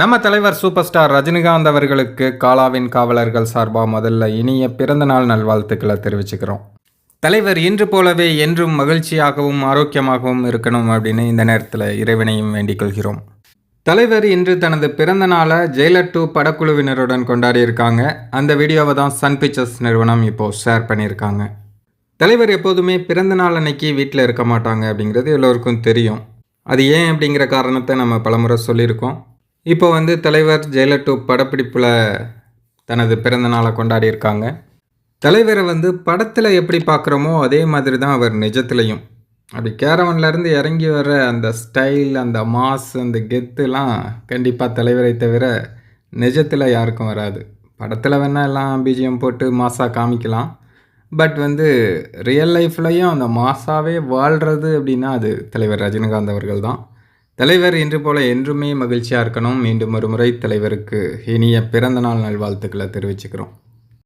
நம்ம தலைவர் super star Rajinikanth அவர்களுக்கு காலாவின் காவலர்கள் சார்பாக முதல்ல இனிய பிறந்தநாள் நல்வாழ்த்துக்களை தெரிவிச்சுக்கிறோம். தலைவர் இன்று போலவே என்றும் மகிழ்ச்சியாகவும் ஆரோக்கியமாகவும் இருக்கணும் அப்படின்னு இந்த நேரத்தில் இறைவனையும் வேண்டிக் கொள்கிறோம். தலைவர் இன்று தனது பிறந்த நாளை ஜெயலர் டூ படக்குழுவினருடன் கொண்டாடி இருக்காங்க அந்த வீடியோவை தான் சன் பிக்சர்ஸ் நிறுவனம் இப்போது ஷேர் பண்ணியிருக்காங்க. தலைவர் எப்போதுமே பிறந்த நாள் அன்னைக்கு வீட்டில் இருக்க மாட்டாங்க அப்படிங்கிறது எல்லோருக்கும் தெரியும். அது ஏன் அப்படிங்கிற காரணத்தை நம்ம பலமுறை சொல்லியிருக்கோம். இப்போ வந்து தலைவர் ஜெயலலிதா டூ படப்பிடிப்பில் தனது பிறந்த நாளை கொண்டாடி இருக்காங்க தலைவரை வந்து படத்தில் எப்படி பார்க்குறோமோ அதே மாதிரி தான் அவர் நிஜத்துலையும். அப்படி கேரவன்லேருந்து இறங்கி வர அந்த ஸ்டைல் அந்த மாஸ் அந்த கெத்துலாம் கண்டிப்பாக தலைவரை தவிர நிஜத்தில் யாருக்கும் வராது. படத்தில் வேணால் எல்லாம் பிஜிஎம் போட்டு மாஸாக காமிக்கலாம். பட் வந்து ரியல் லைஃப்லையும் அந்த மாஸாவே வாழ்கிறது அப்படின்னா அது தலைவர் ரஜினிகாந்த் அவர்கள் தான். தலைவர் இன்று போல என்றுமே மகிழ்ச்சியாக இருக்கணும். மீண்டும் ஒரு முறை தலைவருக்கு இனிய பிறந்தநாள் நல்வாழ்த்துக்களை தெரிவிச்சுக்கிறோம்.